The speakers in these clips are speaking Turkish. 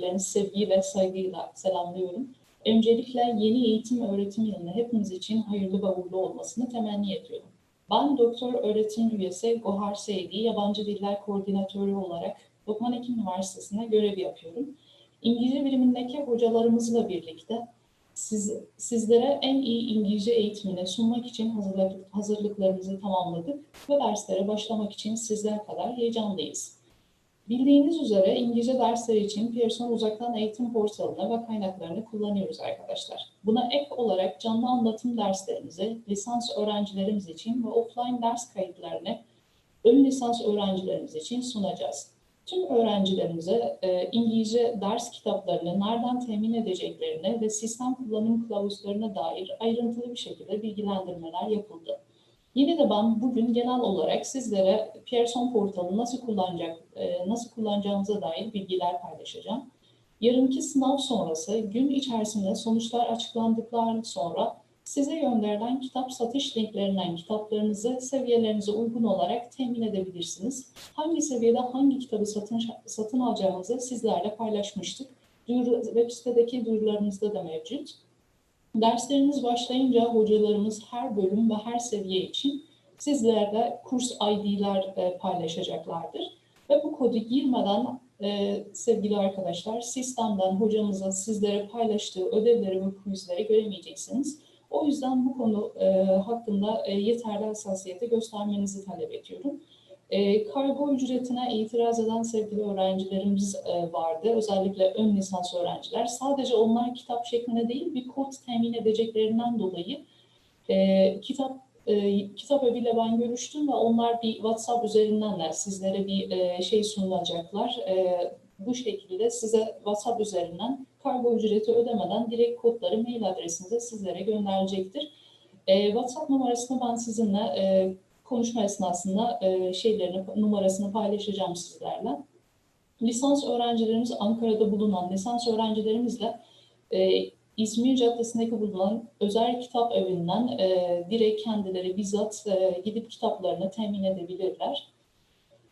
öğrencilerinizi sevgiyle, saygıyla selamlıyorum. Öncelikle yeni eğitim öğretim yılını hepimiz için hayırlı ve uğurlu olmasını temenni ediyorum. Ben doktor öğretim üyesi Gohar Seydi, yabancı diller koordinatörü olarak Lokman Hekim Üniversitesi'nde görev yapıyorum. İngilizce birimindeki hocalarımızla birlikte siz, sizlere en iyi İngilizce eğitimini sunmak için hazırladık, hazırlıklarımızı tamamladık ve derslere başlamak için sizler kadar heyecanlıyız. Bildiğiniz üzere İngilizce dersleri için Pearson uzaktan eğitim portalını ve kaynaklarını kullanıyoruz arkadaşlar. Buna ek olarak canlı anlatım derslerimizi lisans öğrencilerimiz için ve offline ders kayıtlarını ön lisans öğrencilerimiz için sunacağız. Tüm öğrencilerimize e, İngilizce ders kitaplarını nereden temin edeceklerine ve sistem kullanım kılavuzlarına dair ayrıntılı bir şekilde bilgilendirmeler yapıldı. Yine de ben bugün genel olarak sizlere Pearson portalı nasıl kullanacak, e, nasıl kullanacağınıza dair bilgiler paylaşacağım. Yarınki sınav sonrası gün içerisinde sonuçlar açıklandıktan sonra size gönderilen kitap satış linklerinden kitaplarınızı seviyelerinize uygun olarak temin edebilirsiniz. Hangi seviyede hangi kitabı satın, satın alacağınızı sizlerle paylaşmıştık. Duyuru, web sitedeki duyurularımızda da mevcut. Dersleriniz başlayınca hocalarımız her bölüm ve her seviye için sizlerle kurs ID'ler e, paylaşacaklardır. Ve bu kodu girmeden e, sevgili arkadaşlar sistemden hocamızın sizlere paylaştığı ödevleri ve quizleri göremeyeceksiniz. O yüzden bu konu e, hakkında yeterli hassasiyeti göstermenizi talep ediyorum. E, kargo ücretine itiraz eden sevgili öğrencilerimiz e, vardı. Özellikle ön lisans öğrenciler. Sadece onlar kitap şeklinde değil bir kod temin edeceklerinden dolayı e, kitap e, kitap eviyle ben görüştüm ve onlar bir WhatsApp üzerinden de sizlere bir e, şey sunulacaklar. E, bu şekilde size WhatsApp üzerinden kargo ücreti ödemeden direkt kodları mail adresinize sizlere gönderecektir. E, WhatsApp numarasını ben sizinle e, konuşma esnasında e, şeylerini, numarasını paylaşacağım sizlerle. Lisans öğrencilerimiz Ankara'da bulunan lisans öğrencilerimizle e, İzmir Caddesi'ndeki bulunan özel kitap evinden e, direkt kendileri bizzat e, gidip kitaplarını temin edebilirler.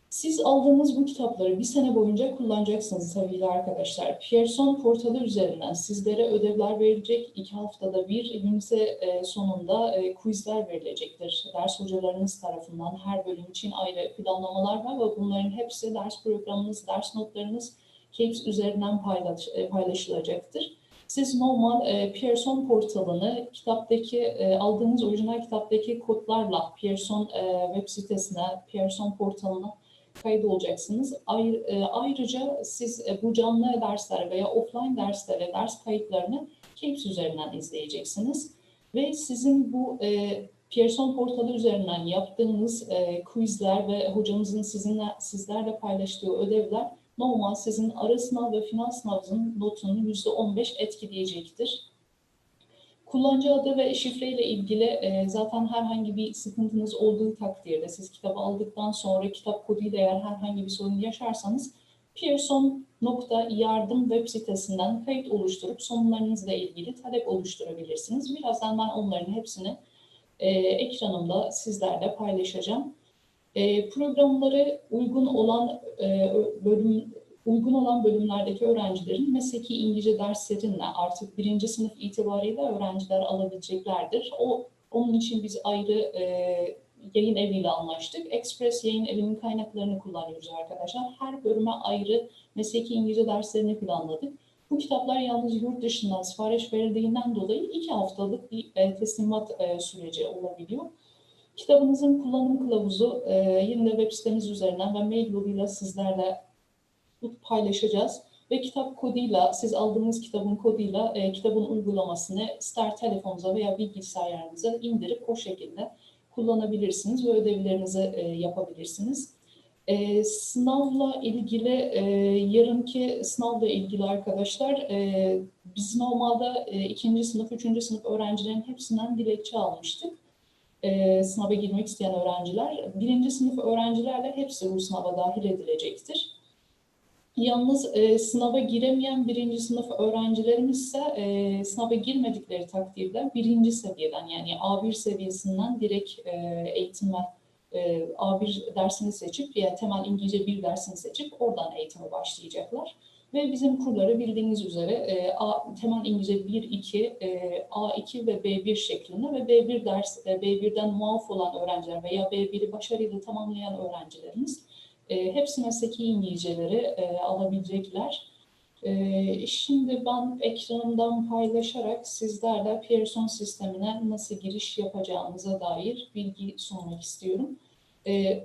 Siz aldığınız bu kitapları bir sene boyunca kullanacaksınız sevgili arkadaşlar. Pearson portalı üzerinden sizlere ödevler verilecek. İki haftada bir ünite e, sonunda e, quizler verilecektir. Ders hocalarınız tarafından her bölüm için ayrı planlamalar var ve bunların hepsi ders programınız, ders notlarınız Capes üzerinden paylaş, e, paylaşılacaktır. Siz normal e, Pearson portalını kitaptaki e, aldığınız orijinal kitaptaki kodlarla Pearson e, web sitesine, Pearson portalına kayıt olacaksınız. Ayrı, e, ayrıca siz e, bu canlı dersler veya offline derslere ders kayıtlarını Capes üzerinden izleyeceksiniz. Ve sizin bu e, Pearson portalı üzerinden yaptığınız e, quizler ve hocamızın sizinle sizlerle paylaştığı ödevler normal sizin ara sınav ve final sınavının notunu %15 etkileyecektir. Kullanıcı adı ve şifreyle ilgili e, zaten herhangi bir sıkıntınız olduğu takdirde siz kitabı aldıktan sonra kitap koduyla eğer herhangi bir sorun yaşarsanız Pearson.yardım web sitesinden kayıt oluşturup sorunlarınızla ilgili talep oluşturabilirsiniz. Birazdan ben onların hepsini e, ekranımda sizlerle paylaşacağım. E, programları uygun olan e, bölüm uygun olan bölümlerdeki öğrencilerin mesleki İngilizce derslerinle artık birinci sınıf itibariyle öğrenciler alabileceklerdir. O onun için biz ayrı e, yayın eviyle anlaştık. Express yayın evinin kaynaklarını kullanıyoruz arkadaşlar. Her bölüme ayrı mesleki İngilizce derslerini planladık. Bu kitaplar yalnız yurt dışından sipariş verildiğinden dolayı iki haftalık bir e, teslimat e, süreci olabiliyor. Kitabınızın kullanım kılavuzu e, yine de web sitemiz üzerinden ve mail yoluyla sizlerle paylaşacağız. Ve kitap koduyla, siz aldığınız kitabın koduyla e, kitabın uygulamasını ister telefonunuza veya bilgisayarınıza indirip o şekilde kullanabilirsiniz ve ödevlerinizi e, yapabilirsiniz. E, sınavla ilgili, e, yarınki sınavla ilgili arkadaşlar, e, biz normalde e, ikinci sınıf, üçüncü sınıf öğrencilerin hepsinden dilekçe almıştık. E, sınava girmek isteyen öğrenciler. Birinci sınıf öğrencilerle hepsi bu sınava dahil edilecektir. Yalnız e, sınava giremeyen birinci sınıf öğrencilerimiz ise e, sınava girmedikleri takdirde birinci seviyeden yani A1 seviyesinden direkt e, eğitime e, A1 dersini seçip ya temel İngilizce bir dersini seçip oradan eğitime başlayacaklar. Ve bizim kurları bildiğiniz üzere e, A, temel İngilizce 1, 2, e, A2 ve B1 şeklinde ve B1 ders, e, B1'den muaf olan öğrenciler veya B1'i başarıyla tamamlayan öğrencilerimiz e, hepsi mesleki İngilizceleri e, alabilecekler. E, şimdi ben ekranımdan paylaşarak sizlerle Pearson sistemine nasıl giriş yapacağınıza dair bilgi sunmak istiyorum. E,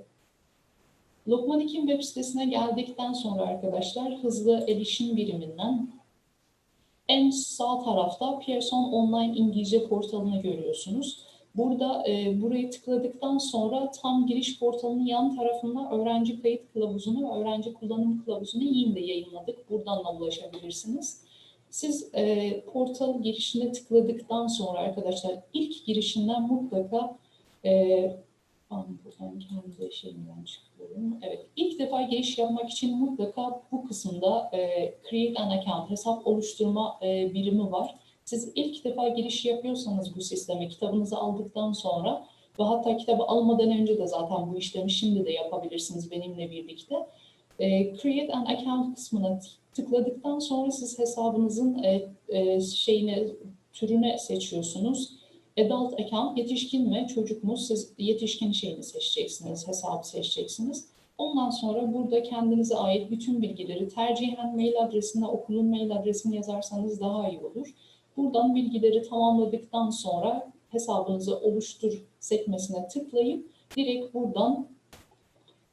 Lokman 2 web sitesine geldikten sonra arkadaşlar hızlı erişim biriminden en sağ tarafta Pearson Online İngilizce portalını görüyorsunuz. Burada e, burayı tıkladıktan sonra tam giriş portalının yan tarafında öğrenci kayıt kılavuzunu ve öğrenci kullanım kılavuzunu yine de yayınladık. Buradan da ulaşabilirsiniz. Siz e, portal girişine tıkladıktan sonra arkadaşlar ilk girişinden mutlaka e, buradan kendi şeyimden çıkıyorum. Evet, ilk defa giriş yapmak için mutlaka bu kısımda e, Create an Account, hesap oluşturma e, birimi var. Siz ilk defa giriş yapıyorsanız bu sisteme, kitabınızı aldıktan sonra ve hatta kitabı almadan önce de zaten bu işlemi şimdi de yapabilirsiniz benimle birlikte. E, Create an Account kısmına tıkladıktan sonra siz hesabınızın e, e, şeyini, türüne seçiyorsunuz. Adult account yetişkin mi çocuk mu siz yetişkin şeyini seçeceksiniz, hesabı seçeceksiniz. Ondan sonra burada kendinize ait bütün bilgileri tercihen mail adresine, okulun mail adresini yazarsanız daha iyi olur. Buradan bilgileri tamamladıktan sonra hesabınızı oluştur sekmesine tıklayıp direkt buradan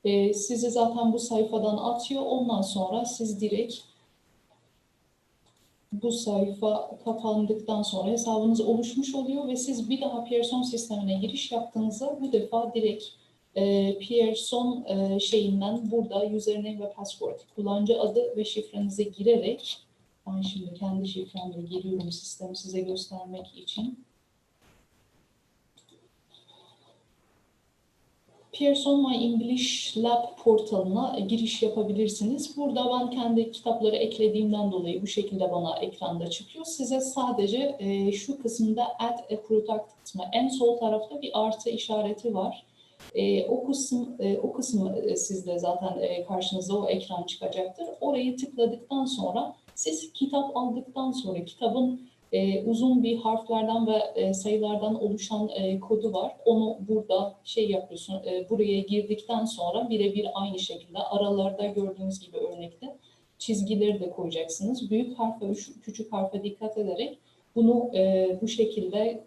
e, sizi zaten bu sayfadan atıyor. Ondan sonra siz direkt bu sayfa kapandıktan sonra hesabınız oluşmuş oluyor ve siz bir daha Pearson sistemine giriş yaptığınızda bu defa direkt e, Pearson e, şeyinden burada username ve password kullanıcı adı ve şifrenizi girerek ben şimdi kendi şifremle giriyorum sistemi size göstermek için. Pearson My English Lab portalına giriş yapabilirsiniz. Burada ben kendi kitapları eklediğimden dolayı bu şekilde bana ekranda çıkıyor. Size sadece e, şu kısımda Add a Product kısmı en sol tarafta bir artı işareti var. E, o kısım e, o kısmı e, sizde zaten e, karşınıza o ekran çıkacaktır. Orayı tıkladıktan sonra siz kitap aldıktan sonra kitabın e, uzun bir harflerden ve e, sayılardan oluşan e, kodu var. Onu burada şey yapıyorsun, e, buraya girdikten sonra birebir aynı şekilde aralarda gördüğünüz gibi örnekte çizgileri de koyacaksınız. Büyük harf ve küçük harfe dikkat ederek bunu e, bu şekilde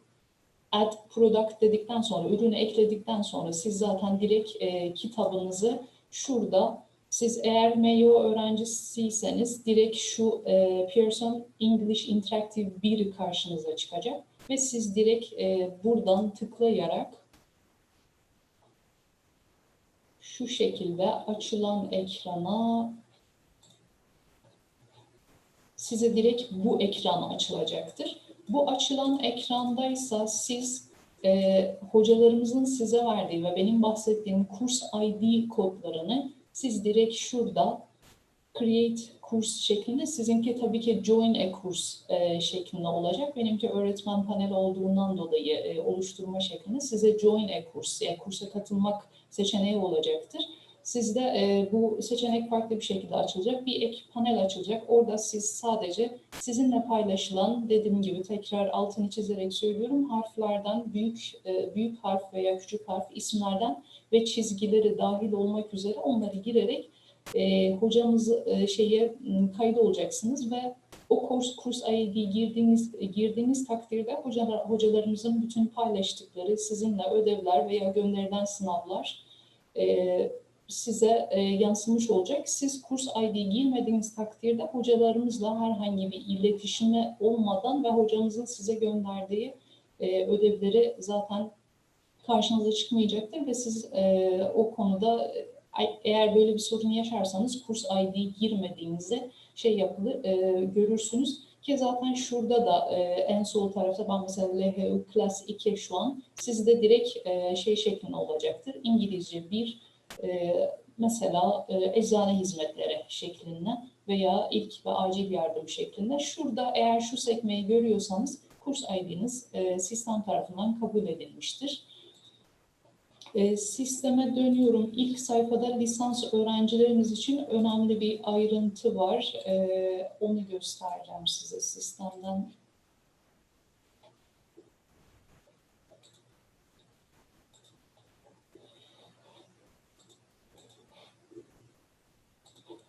add product dedikten sonra, ürünü ekledikten sonra siz zaten direkt e, kitabınızı şurada siz eğer MEO öğrencisiyseniz direkt şu e, Pearson English Interactive 1 karşınıza çıkacak ve siz direkt e, buradan tıklayarak şu şekilde açılan ekrana size direkt bu ekran açılacaktır. Bu açılan ekrandaysa siz e, hocalarımızın size verdiği ve benim bahsettiğim kurs ID kodlarını siz direkt şurada create kurs şeklinde sizinki tabii ki join a kurs e, şeklinde olacak. Benimki öğretmen paneli olduğundan dolayı e, oluşturma şeklinde size join a kurs yani kursa katılmak seçeneği olacaktır. Sizde e, bu seçenek farklı bir şekilde açılacak. Bir ek panel açılacak. Orada siz sadece sizinle paylaşılan dediğim gibi tekrar altını çizerek söylüyorum harflerden büyük e, büyük harf veya küçük harf isimlerden ve çizgileri dahil olmak üzere onları girerek e, hocamızı e, şeye kayıt olacaksınız ve o kurs kurs ID girdiğiniz girdiğiniz takdirde hocalar, hocalarımızın bütün paylaştıkları sizinle ödevler veya gönderilen sınavlar e, size e, yansımış olacak. Siz kurs ID girmediğiniz takdirde hocalarımızla herhangi bir iletişime olmadan ve hocamızın size gönderdiği e, ödevleri zaten karşınıza çıkmayacaktır ve siz e, o konuda eğer böyle bir sorun yaşarsanız kurs ID girmediğinizi şey yapılır e, görürsünüz ki zaten şurada da e, en sol tarafta ben mesela LHU Class 2 şu an sizde direkt e, şey şeklinde olacaktır. İngilizce bir e, mesela e, eczane hizmetleri şeklinde veya ilk ve acil yardım şeklinde. Şurada eğer şu sekmeyi görüyorsanız kurs ID'niz e, sistem tarafından kabul edilmiştir. E, sisteme dönüyorum. İlk sayfada lisans öğrencilerimiz için önemli bir ayrıntı var. E, onu göstereceğim size sistemden.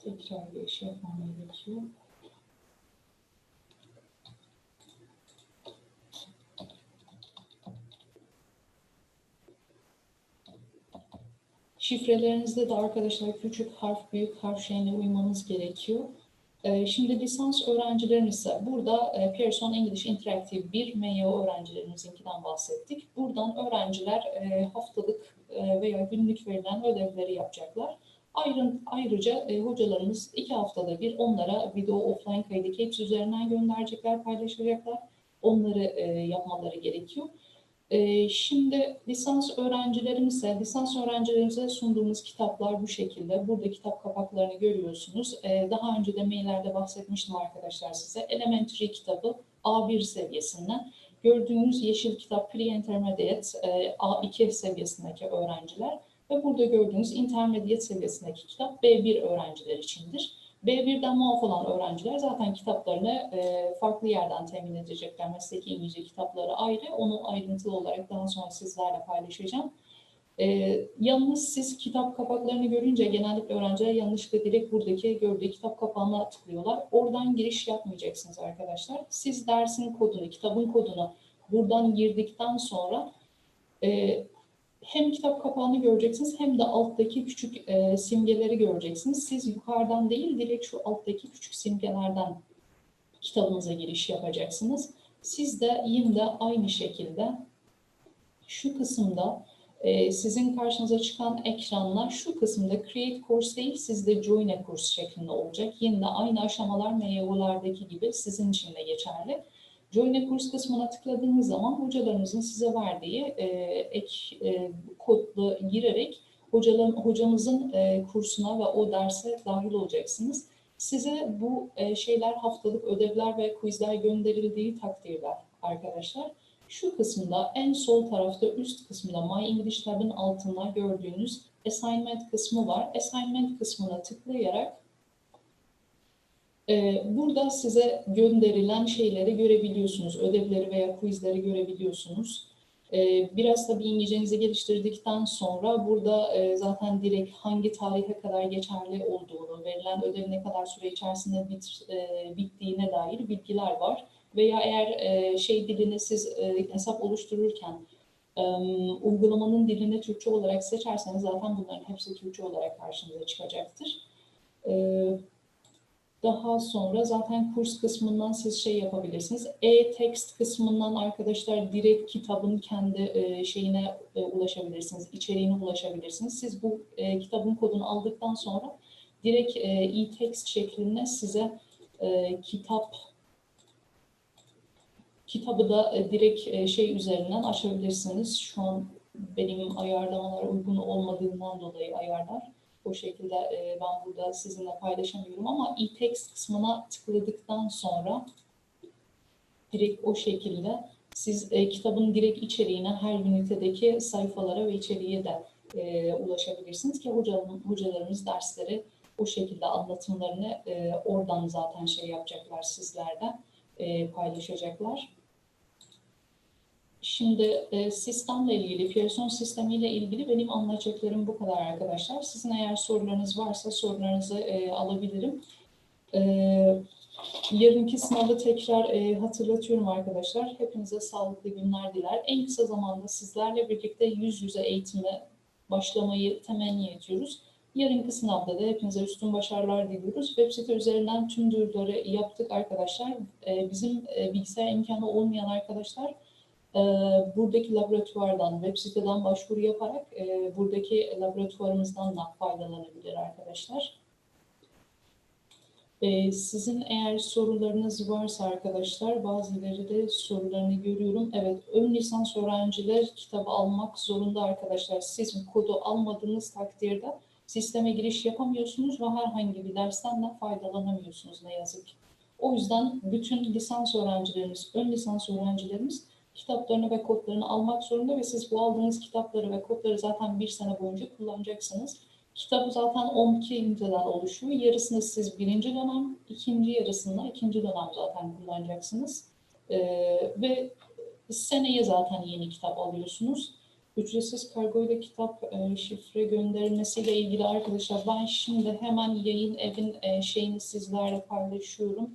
Tekrar bir şey yapmam gerekiyor. Şifrelerinizde de arkadaşlar küçük harf, büyük harf şeyine uymanız gerekiyor. Ee, Şimdi lisans öğrencilerimiz ise burada e, Pearson English Interactive 1 MYO öğrencilerimizin bahsettik. Buradan öğrenciler e, haftalık e, veya günlük verilen ödevleri yapacaklar. Ayrı, ayrıca e, hocalarımız iki haftada bir onlara video offline kaydı Caps üzerinden gönderecekler, paylaşacaklar. Onları e, yapmaları gerekiyor. E, şimdi lisans öğrencilerimiz ise, lisans öğrencilerimize sunduğumuz kitaplar bu şekilde. Burada kitap kapaklarını görüyorsunuz. E, daha önce de maillerde bahsetmiştim arkadaşlar size. Elementary kitabı A1 seviyesinden. Gördüğünüz yeşil kitap Pre-Intermediate e, A2 seviyesindeki öğrenciler. Ve burada gördüğünüz intermediate seviyesindeki kitap B1 öğrenciler içindir. B1'den muaf olan öğrenciler zaten kitaplarını e, farklı yerden temin edecekler. Mesleki İngilizce kitapları ayrı. Onu ayrıntılı olarak daha sonra sizlerle paylaşacağım. E, yalnız siz kitap kapaklarını görünce genellikle öğrenciler yanlışlıkla direkt buradaki gördüğü kitap kapağına tıklıyorlar. Oradan giriş yapmayacaksınız arkadaşlar. Siz dersin kodunu, kitabın kodunu buradan girdikten sonra e, hem kitap kapağını göreceksiniz hem de alttaki küçük e, simgeleri göreceksiniz. Siz yukarıdan değil direkt şu alttaki küçük simgelerden kitabınıza giriş yapacaksınız. Siz de yine de aynı şekilde şu kısımda e, sizin karşınıza çıkan ekranla şu kısımda Create Course değil sizde Join a Course şeklinde olacak. Yine de aynı aşamalar MYO'lardaki gibi sizin için de geçerli. Join a Course kısmına tıkladığınız zaman hocalarımızın size verdiği e, ek e, kodla girerek hocalar, hocamızın e, kursuna ve o derse dahil olacaksınız. Size bu e, şeyler haftalık ödevler ve quizler gönderildiği takdirde arkadaşlar. Şu kısımda en sol tarafta üst kısmında My English Tab'ın altında gördüğünüz assignment kısmı var. Assignment kısmına tıklayarak Burada size gönderilen şeyleri görebiliyorsunuz. Ödevleri veya quizleri görebiliyorsunuz. Ee, Biraz da bir İngilizcenizi geliştirdikten sonra burada e, zaten direkt hangi tarihe kadar geçerli olduğunu, verilen ödev ne kadar süre içerisinde bit, e, bittiğine dair bilgiler var. Veya eğer e, şey dilini siz hesap oluştururken uygulamanın dilini Türkçe olarak seçerseniz zaten bunların hepsi Türkçe olarak karşınıza çıkacaktır. Evet. Daha sonra zaten kurs kısmından siz şey yapabilirsiniz. E-text kısmından arkadaşlar direkt kitabın kendi e, şeyine e, ulaşabilirsiniz, içeriğine ulaşabilirsiniz. Siz bu e, kitabın kodunu aldıktan sonra direkt e-text şeklinde size kitap kitabı da direkt şey üzerinden açabilirsiniz. Şu an benim ayarlamalar uygun olmadığından dolayı ayarlar o şekilde e, ben burada sizinle paylaşamıyorum ama e-text kısmına tıkladıktan sonra direkt o şekilde siz e, kitabın direkt içeriğine her ünitedeki sayfalara ve içeriğe de e, ulaşabilirsiniz ki hocalarım, hocalarımız dersleri o şekilde anlatımlarını e, oradan zaten şey yapacaklar sizlerden e, paylaşacaklar. Şimdi e, sistemle ilgili, Pearson sistemiyle ilgili benim anlatacaklarım bu kadar arkadaşlar. Sizin eğer sorularınız varsa sorularınızı e, alabilirim. E, yarınki sınavı tekrar e, hatırlatıyorum arkadaşlar. Hepinize sağlıklı günler diler. En kısa zamanda sizlerle birlikte yüz yüze eğitime başlamayı temenni ediyoruz. Yarınki sınavda da hepinize üstün başarılar diliyoruz. Web site üzerinden tüm duyuruları yaptık arkadaşlar. E, bizim e, bilgisayar imkanı olmayan arkadaşlar ee, buradaki laboratuvardan, web siteden başvuru yaparak e, buradaki laboratuvarımızdan da faydalanabilir arkadaşlar. Ee, sizin eğer sorularınız varsa arkadaşlar, bazıları da sorularını görüyorum. Evet, ön lisans öğrenciler kitabı almak zorunda arkadaşlar. Siz kodu almadığınız takdirde sisteme giriş yapamıyorsunuz ve herhangi bir dersten de faydalanamıyorsunuz ne yazık ki. O yüzden bütün lisans öğrencilerimiz, ön lisans öğrencilerimiz kitaplarını ve kodlarını almak zorunda ve siz bu aldığınız kitapları ve kodları zaten bir sene boyunca kullanacaksınız. Kitabı zaten 12 üniteden oluşuyor. Yarısını siz birinci dönem, ikinci yarısında ikinci dönem zaten kullanacaksınız. Ee, ve seneye zaten yeni kitap alıyorsunuz. Ücretsiz kargo ile kitap e, şifre gönderilmesiyle ilgili arkadaşlar ben şimdi hemen yayın evin e, şeyini sizlerle paylaşıyorum.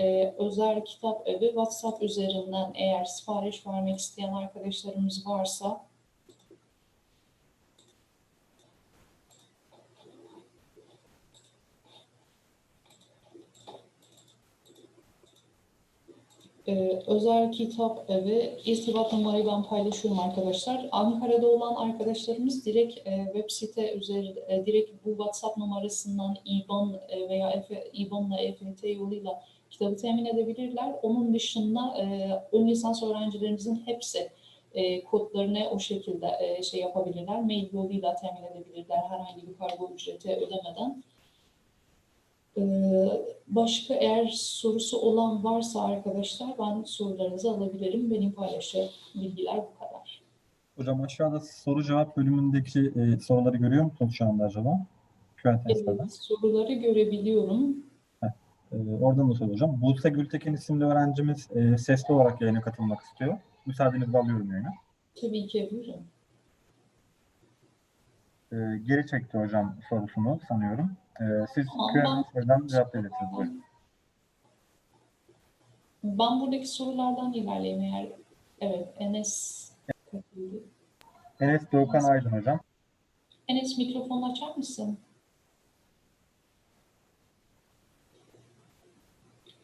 E, özel kitap evi WhatsApp üzerinden eğer sipariş vermek isteyen arkadaşlarımız varsa Ee, özel kitap evi irtibat numarayı ben paylaşıyorum arkadaşlar. Ankara'da olan arkadaşlarımız direkt e, web site üzeri e, direkt bu WhatsApp numarasından IBAN e, veya Efe, IBAN'la EFT yoluyla kitabı temin edebilirler. Onun dışında e, ön lisans öğrencilerimizin hepsi e, kodlarını o şekilde e, şey yapabilirler. Mail yoluyla temin edebilirler herhangi bir kargo ücreti ödemeden. Ee, Başka eğer sorusu olan varsa arkadaşlar ben sorularınızı alabilirim. Benim paylaşacağım bilgiler bu kadar. Hocam aşağıda soru cevap bölümündeki e, soruları görüyor musunuz şu anda acaba? Evet, soruları görebiliyorum. E, oradan da soracağım. Buse Gültekin isimli öğrencimiz e, sesli olarak yayına katılmak istiyor. Müsaadenizle alıyorum yayına. Tabii ki buyurun. E, geri çekti hocam sorusunu sanıyorum. E, siz testlerden cevaplayabilirsiniz. Buyurun. Ben buradaki sorulardan ilerleyeyim eğer. Evet, Enes. Enes Doğukan Aydın hocam. Enes mikrofonu açar mısın?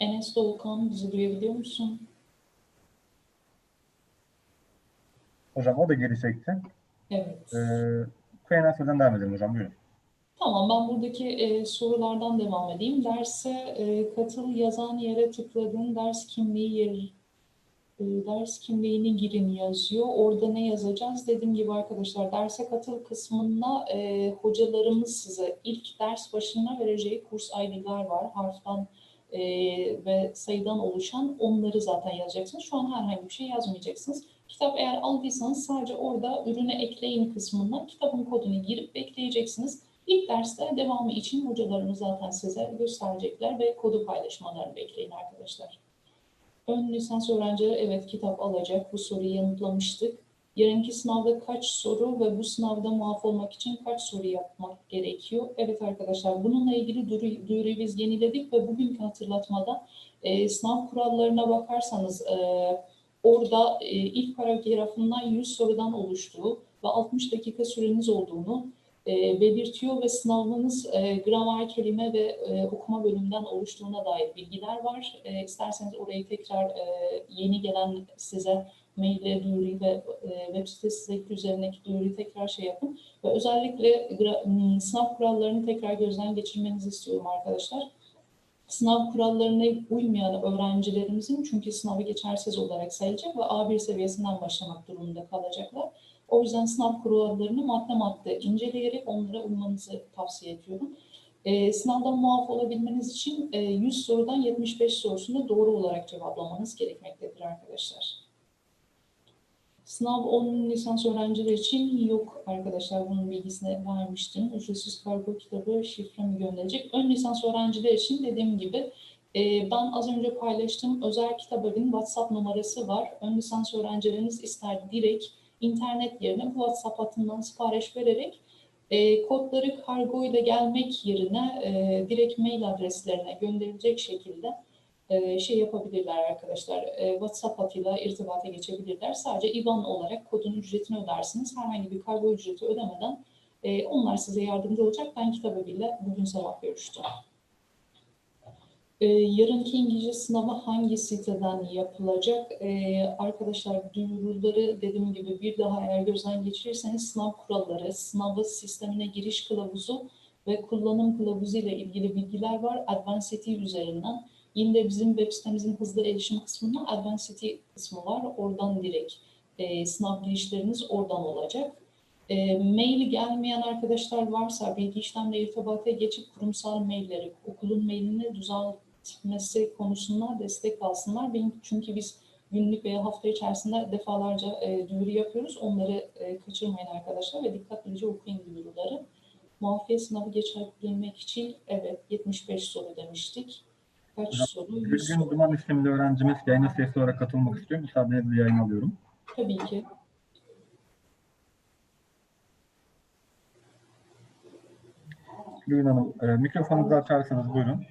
Enes Doğukan bizi duyabiliyor musun? Hocam o da geri çekti. Evet. E, Q&A testlerden devam edelim hocam. Buyurun. Tamam, ben buradaki e, sorulardan devam edeyim. Derse e, katıl yazan yere tıkladın, ders kimliği yer, e, ders kimliğini girin yazıyor. Orada ne yazacağız? Dediğim gibi arkadaşlar derse katıl kısmında e, hocalarımız size ilk ders başına vereceği kurs ID'ler var. Harften e, ve sayıdan oluşan onları zaten yazacaksınız. Şu an herhangi bir şey yazmayacaksınız. Kitap eğer aldıysanız sadece orada ürüne ekleyin kısmından kitabın kodunu girip bekleyeceksiniz. İlk derste devamı için hocalarımız zaten size gösterecekler ve kodu paylaşmalarını bekleyin arkadaşlar. Ön lisans öğrencileri evet kitap alacak. Bu soruyu yanıtlamıştık. Yarınki sınavda kaç soru ve bu sınavda muaf olmak için kaç soru yapmak gerekiyor? Evet arkadaşlar bununla ilgili duyuru, duyuruyu biz yeniledik ve bugünkü hatırlatmada e, sınav kurallarına bakarsanız e, orada e, ilk paragrafından 100 sorudan oluştuğu ve 60 dakika süreniz olduğunu e, belirtiyor ve sınavınız e, gramer, kelime ve e, okuma bölümünden oluştuğuna dair bilgiler var. E, isterseniz orayı tekrar e, yeni gelen size maille duyuruyu ve e, web sitesi üzerindeki duyuruyu tekrar şey yapın. Ve özellikle gra- m, sınav kurallarını tekrar gözden geçirmenizi istiyorum arkadaşlar. Sınav kurallarına uymayan öğrencilerimizin çünkü sınavı geçersiz olarak sayılacak ve A1 seviyesinden başlamak durumunda kalacaklar. O yüzden sınav kurallarını madde madde inceleyerek onlara uymanızı tavsiye ediyorum. Ee, sınavdan muaf olabilmeniz için e, 100 sorudan 75 sorusunu doğru olarak cevaplamanız gerekmektedir arkadaşlar. Sınav 10 lisans öğrenciler için yok arkadaşlar. Bunun bilgisini vermiştim. Ücretsiz kargo kitabı şifre mi gönderecek? Ön lisans öğrenciler için dediğim gibi e, ben az önce paylaştığım özel kitap evinin WhatsApp numarası var. Ön lisans öğrencileriniz ister direkt internet yerine bu WhatsApp hattından sipariş vererek e, kodları kargo ile gelmek yerine e, direkt mail adreslerine gönderilecek şekilde e, şey yapabilirler arkadaşlar. E, WhatsApp hattıyla irtibata geçebilirler. Sadece IBAN olarak kodun ücretini ödersiniz. Herhangi bir kargo ücreti ödemeden e, onlar size yardımcı olacak. Ben kitabıyla bugün sabah görüştüm. Yarınki İngilizce sınavı hangi siteden yapılacak? Ee, arkadaşlar duyuruları dediğim gibi bir daha eğer gözden geçirirseniz sınav kuralları, sınavı sistemine giriş kılavuzu ve kullanım kılavuzu ile ilgili bilgiler var. Advanced üzerinden. Yine de bizim web sitemizin hızlı erişim kısmında Advanced kısmı var. Oradan direkt e, sınav girişleriniz oradan olacak. E, mail gelmeyen arkadaşlar varsa bilgi işlemle irtibata geçip kurumsal mailleri, okulun mailini düzeltmesi konusunda destek alsınlar. Benim, çünkü biz günlük veya hafta içerisinde defalarca e, duyuru yapıyoruz. Onları e, kaçırmayın arkadaşlar ve dikkatlice okuyun duyuruları. Muafiyet sınavı geçebilmek için evet 75 soru demiştik. Kaç soru? 100 Gülgün. Duman isimli öğrencimiz yayına sesli olarak katılmak istiyor. Müsaadenizle yayın alıyorum. Tabii ki. Gülgün Hanım, e, mikrofonunuzu açarsanız buyurun.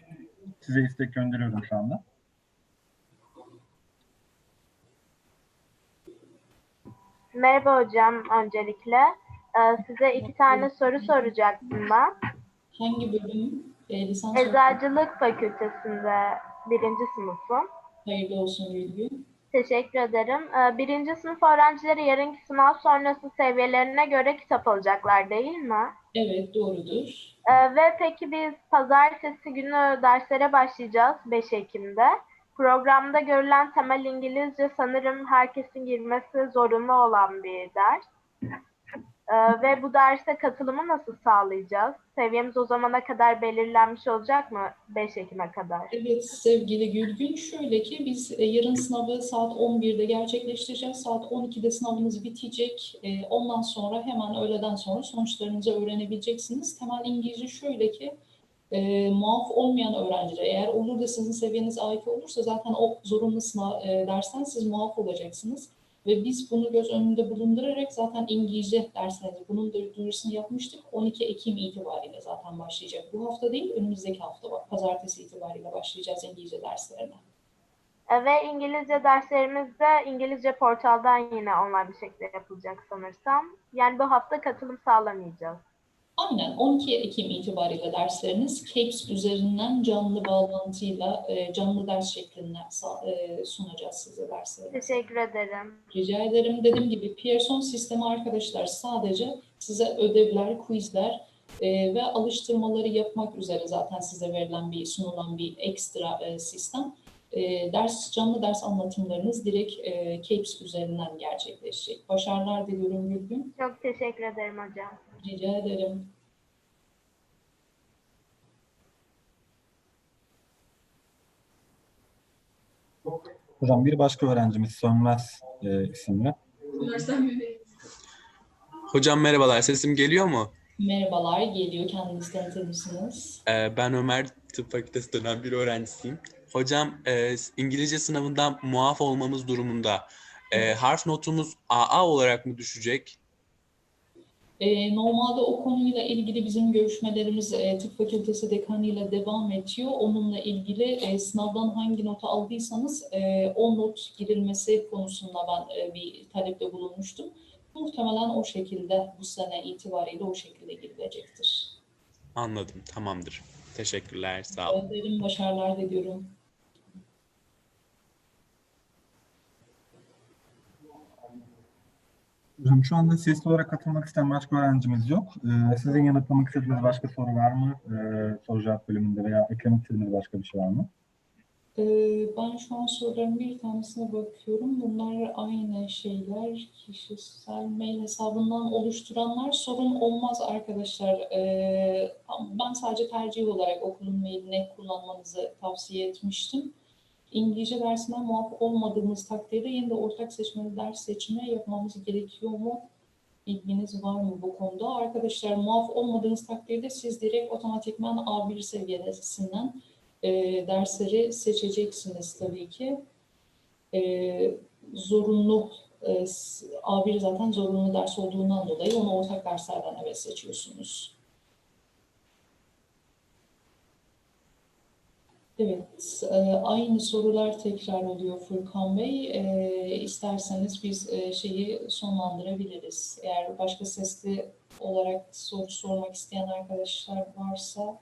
Size istek gönderiyorum şu anda. Merhaba hocam öncelikle. Ee, size iki tane soru soracaktım ben. Hangi bölüm? E, lisans Eczacılık Fakültesinde birinci sınıfım. Hayırlı olsun Gülgün. Teşekkür ederim. Ee, birinci sınıf öğrencileri yarınki sınav sonrası seviyelerine göre kitap alacaklar değil mi? Evet doğrudur. Ee, ve peki biz pazartesi günü derslere başlayacağız 5 Ekim'de. Programda görülen temel İngilizce sanırım herkesin girmesi zorunlu olan bir ders. Ee, ve bu derse katılımı nasıl sağlayacağız? Seviyemiz o zamana kadar belirlenmiş olacak mı 5 Ekim'e kadar? Evet sevgili Gülgün şöyle ki biz e, yarın sınavı saat 11'de gerçekleştireceğiz. Saat 12'de sınavınız bitecek. E, Ondan sonra hemen öğleden sonra sonuçlarınızı öğrenebileceksiniz. Temel İngilizce şöyle ki e, muaf olmayan öğrenciler eğer olur da sizin seviyeniz A2 olursa zaten o zorunlu sınav e, dersten siz muaf olacaksınız. Ve biz bunu göz önünde bulundurarak zaten İngilizce derslerinizi bunun da duyurusunu yapmıştık. 12 Ekim itibariyle zaten başlayacak. Bu hafta değil, önümüzdeki hafta. Pazartesi itibariyle başlayacağız İngilizce derslerine. Ee, ve İngilizce derslerimiz de İngilizce portaldan yine online bir şekilde yapılacak sanırsam. Yani bu hafta katılım sağlamayacağız. Aynen 12 Ekim itibariyle dersleriniz CAPES üzerinden canlı bağlantıyla e, canlı ders şeklinde e, sunacağız size dersleri. Teşekkür ederim. Rica ederim. Dediğim gibi Pearson sistemi arkadaşlar sadece size ödevler, quizler e, ve alıştırmaları yapmak üzere zaten size verilen bir sunulan bir ekstra sistem. Ders canlı ders anlatımlarınız direkt CAPES üzerinden gerçekleşecek. Başarılar diliyorum Gülgün. Çok teşekkür ederim hocam. Rica ederim. Hocam bir başka öğrencimiz Sönmez e, isimli. Hocam merhabalar, sesim geliyor mu? Merhabalar, geliyor. Kendinizi tanıtır mısınız? Ee, ben Ömer, tıp fakültesinden bir öğrencisiyim. Hocam e, İngilizce sınavından muaf olmamız durumunda e, harf notumuz AA olarak mı düşecek? Ee, normalde o konuyla ilgili bizim görüşmelerimiz e, tıp fakültesi dekanıyla devam ediyor. Onunla ilgili e, sınavdan hangi notu aldıysanız e, o not girilmesi konusunda ben e, bir talepte bulunmuştum. Muhtemelen o şekilde bu sene itibariyle o şekilde girilecektir. Anladım, tamamdır. Teşekkürler, sağ olun. Ederim, başarılar diliyorum. Hocam şu anda sesli olarak katılmak isteyen başka öğrencimiz yok. E, sizin yanıtlamak istediğiniz başka soru var mı? E, soru cevap bölümünde veya eklemek istediğiniz başka bir şey var mı? Ee, Ben şu an soruların bir tanesine bakıyorum. Bunlar aynı şeyler. Kişisel mail hesabından oluşturanlar sorun olmaz arkadaşlar. Ee, Ben sadece tercih olarak okulun mailini kullanmanızı tavsiye etmiştim. İngilizce dersinden muaf olmadığımız takdirde yine de ortak seçmeli ders seçimi yapmamız gerekiyor mu? İlginiz var mı bu konuda? Arkadaşlar muaf olmadığınız takdirde siz direkt otomatikman A1 seviyesinden e, dersleri seçeceksiniz tabii ki. E, zorunlu, e, s- A1 zaten zorunlu ders olduğundan dolayı onu ortak derslerden evet seçiyorsunuz. Evet, e, aynı sorular tekrar oluyor Furkan Bey. E, isterseniz biz e, şeyi sonlandırabiliriz. Eğer başka sesli olarak soru sormak isteyen arkadaşlar varsa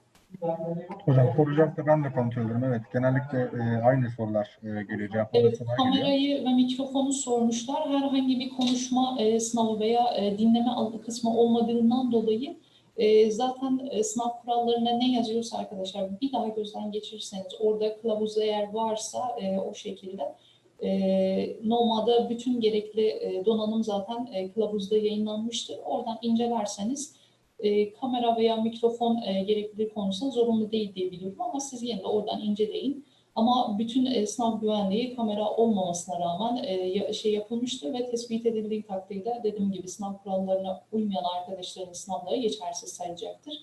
Hocam soru cevapta ben de kontrol ediyorum. Evet genellikle e, aynı sorular e, geliyor. Cevaplar Evet, sorular geliyor. kamerayı ve mikrofonu sormuşlar. Herhangi bir konuşma e, sınavı veya e, dinleme kısmı olmadığından dolayı e, zaten e, sınav kurallarına ne yazıyorsa arkadaşlar bir daha gözden geçirirseniz orada kılavuz eğer varsa e, o şekilde e, normalde bütün gerekli e, donanım zaten e, kılavuzda yayınlanmıştır. Oradan incelerseniz e, kamera veya mikrofon e, gereklilik konusunda zorunlu değil diye biliyorum ama siz yine de oradan inceleyin. Ama bütün e, sınav güvenliği kamera olmamasına rağmen e, şey yapılmıştır ve tespit edildiği takdirde dediğim gibi sınav kurallarına uymayan arkadaşların sınavları geçersiz sayılacaktır.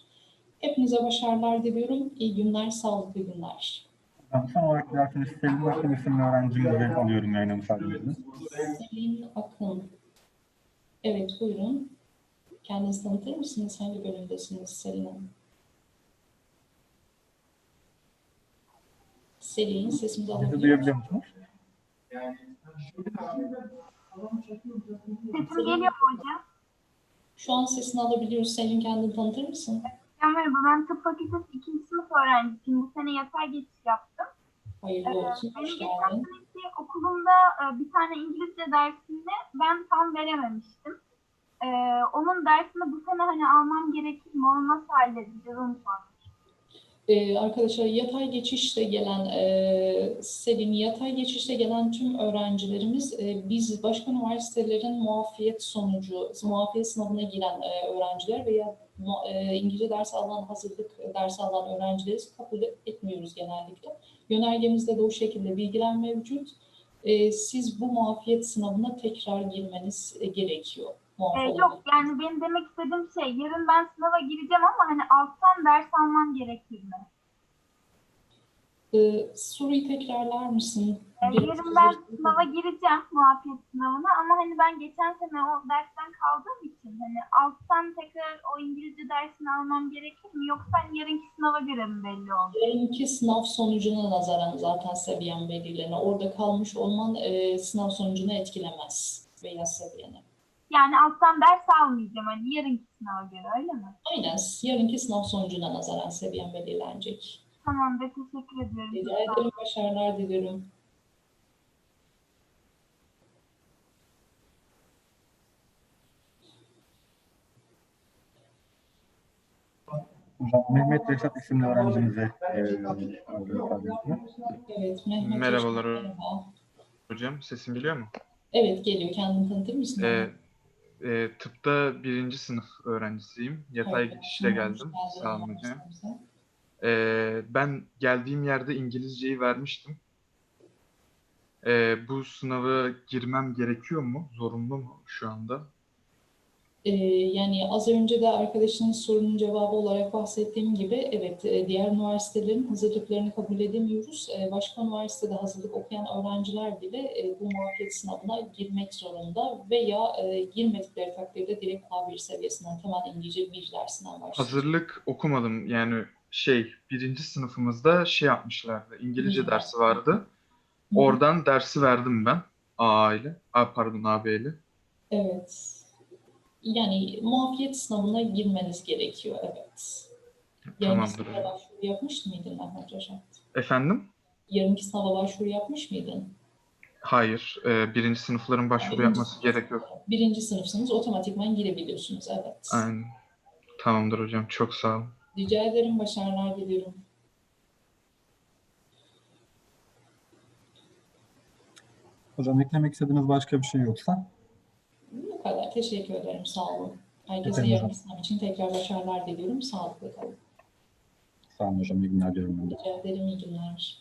Hepinize başarılar diliyorum. İyi günler, sağlıklı günler. Ben son olarak dilerseniz Selin Akın isimli öğrencimizi alıyorum yayına müsaadenizle. Selin Akın. Evet, buyurun. Kendinizi tanıtır mısınız? Hangi bölümdesiniz Selin Hanım? Selin, sesimizi Bizi alabiliyor duyabiliyor musunuz? Sesim geliyor mu hocam? Şu an sesini alabiliyoruz. Selin kendini tanıtır mısın? Ya merhaba ben tıp fakültesi 2. sınıf öğrencisiyim. Bu sene yatay geçiş yaptım. Hayırlı Ee, olsun, benim hoş geçen geldin. seneki okulumda e, bir tane İngilizce dersinde ben tam verememiştim. Ee, onun dersini bu sene hani almam gerekir mi? Onu nasıl halledeceğiz onu sormak. Ee, arkadaşlar yatay geçişte gelen e, Selin yatay geçişte gelen tüm öğrencilerimiz e, biz başka üniversitelerin muafiyet sonucu muafiyet sınavına giren e, öğrenciler veya e, İngilizce ders alan hazırlık dersi alan öğrencileri kabul etmiyoruz genellikle. Yönergemizde de o şekilde bilgiler mevcut. E, siz bu muafiyet sınavına tekrar girmeniz e, gerekiyor. Ee, yok yani benim demek istediğim şey yarın ben sınava gireceğim ama hani alttan ders almam gerekir mi? Ee, soruyu tekrarlar mısın? Ee, yarın ben sınava gireceğim muafiyet sınavına ama hani ben geçen sene o dersten kaldığım için hani alttan tekrar o İngilizce dersini almam gerekir mi yoksa hani yarınki sınava göre mi belli oldu? Yarınki sınav sonucuna nazaran zaten seviyen belirlenir. Orada kalmış olman e, sınav sonucunu etkilemez veya seviyeni. Yani alttan ders almayacağım hani yarınki sınava göre öyle mi? Aynen. Yarınki sınav sonucuna nazaran seviyen belirlenecek. Tamamdır teşekkür ediyorum. Rica ederim. Başarılar diliyorum. Mehmet Reşat isimli öğrencimize e. Evet. Mehmet Merhabalar. Hocam sesim geliyor mu? Evet geliyor. Kendini tanıtır mısın? Ee, e, tıpta birinci sınıf öğrencisiyim. Yatay Evet, geçişle geldim. Sağ olun hocam. Ee, ben geldiğim yerde İngilizceyi vermiştim. Ee, bu sınava girmem gerekiyor mu? Zorunlu mu şu anda? Ee, yani az önce de arkadaşının sorunun cevabı olarak bahsettiğim gibi evet e, diğer üniversitelerin hazırlıklarını kabul edemiyoruz. Ee, Başka üniversitede hazırlık okuyan öğrenciler bile e, bu muafiyet sınavına girmek zorunda veya e, girmedikleri takdirde direkt A1 seviyesinden temel İngilizce bir dersinden başlıyor. Hazırlık okumadım. Yani şey birinci sınıfımızda şey yapmışlardı. İngilizce Hı. dersi vardı. Hı. Oradan dersi verdim ben. AA ile. A, pardon AB ile. Evet. Yani muafiyet sınavına girmeniz gerekiyor evet. Yarınki Tamamdır. sınava başvuru yapmış mıydın Mehmet Reşat? Efendim? Yarınki sınava başvuru yapmış mıydın? Hayır. e, birinci sınıfların başvuru Birinci yapması sınıf- gerek yok. Birinci sınıfsınız, otomatikman girebiliyorsunuz. Evet. Aynen. Tamamdır hocam. Çok sağ olun. Rica ederim, başarılar diliyorum. Hocam eklemek istediğiniz başka bir şey yoksa Bu kadar. Teşekkür ederim. Sağ olun. Herkese yarın sınav için tekrar başarılar diliyorum. Sağlıklı kalın. sağ olun hocam. İyi günler diliyorum. Rica ederim. İyi günler.